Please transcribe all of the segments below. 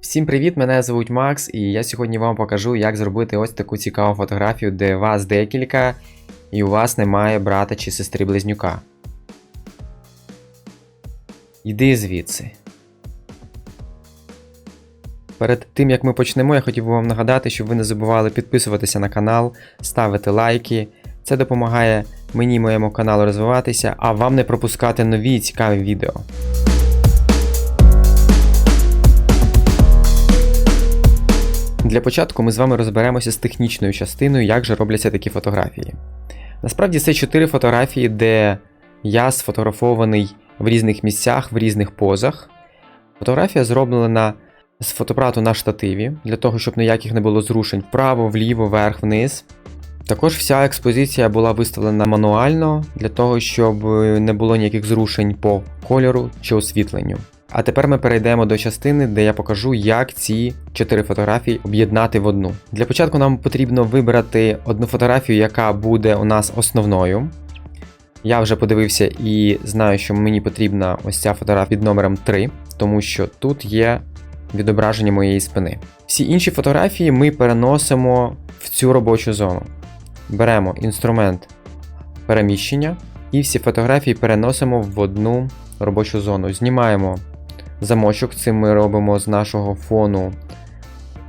Всім привіт! Мене звуть Макс, і я сьогодні вам покажу, як зробити ось таку цікаву фотографію, де вас декілька, і у вас немає брата чи сестри близнюка. Йди звідси. Перед тим як ми почнемо, я хотів би вам нагадати, щоб ви не забували підписуватися на канал, ставити лайки. Це допомагає мені і моєму каналу розвиватися, а вам не пропускати нові цікаві відео. Для початку ми з вами розберемося з технічною частиною, як же робляться такі фотографії. Насправді це чотири фотографії, де я сфотографований в різних місцях, в різних позах. Фотографія зроблена з фотоапарату на штативі, для того, щоб ніяких не було зрушень вправо, вліво, вверх, вниз. Також вся експозиція була виставлена мануально, для того, щоб не було ніяких зрушень по кольору чи освітленню. А тепер ми перейдемо до частини, де я покажу, як ці чотири фотографії об'єднати в одну. Для початку нам потрібно вибрати одну фотографію, яка буде у нас основною. Я вже подивився і знаю, що мені потрібна ось ця фотографія під номером 3, тому що тут є відображення моєї спини. Всі інші фотографії ми переносимо в цю робочу зону. Беремо інструмент переміщення і всі фотографії переносимо в одну робочу зону. Знімаємо замочок, цим ми робимо з нашого фону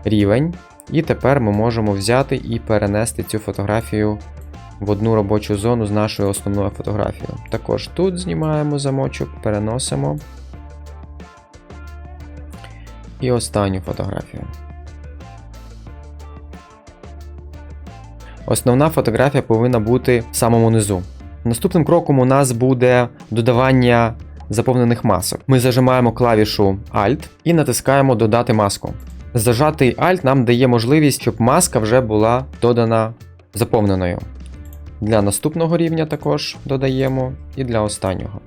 рівень. І тепер ми можемо взяти і перенести цю фотографію в одну робочу зону з нашою основною фотографією. Також тут знімаємо замочок, переносимо. І останню фотографію. Основна фотографія повинна бути в самому низу. Наступним кроком у нас буде додавання заповнених масок. Ми зажимаємо клавішу Alt і натискаємо Додати маску. Зажатий Alt нам дає можливість, щоб маска вже була додана заповненою. Для наступного рівня також додаємо і для останнього.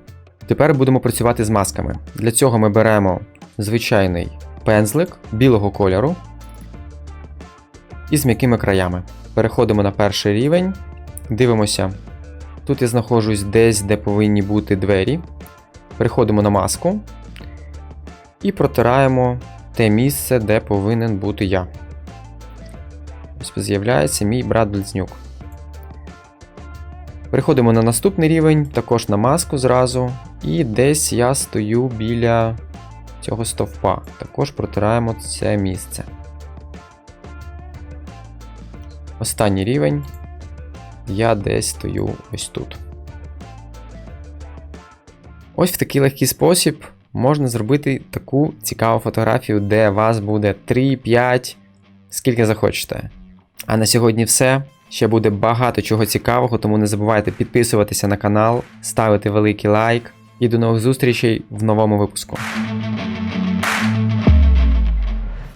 Тепер будемо працювати з масками. Для цього ми беремо звичайний пензлик білого кольору і з м'якими краями. Переходимо на перший рівень, дивимося. Тут я знаходжусь десь, де повинні бути двері. Переходимо на маску і протираємо те місце, де повинен бути я. Ось з'являється мій брат близнюк. Переходимо на наступний рівень, також на маску зразу. І десь я стою біля цього стовпа. Також протираємо це місце. Останній рівень. Я десь стою ось тут. Ось в такий легкий спосіб можна зробити таку цікаву фотографію, де вас буде 3-5, скільки захочете. А на сьогодні все. Ще буде багато чого цікавого, тому не забувайте підписуватися на канал, ставити великий лайк і до нових зустрічей в новому випуску.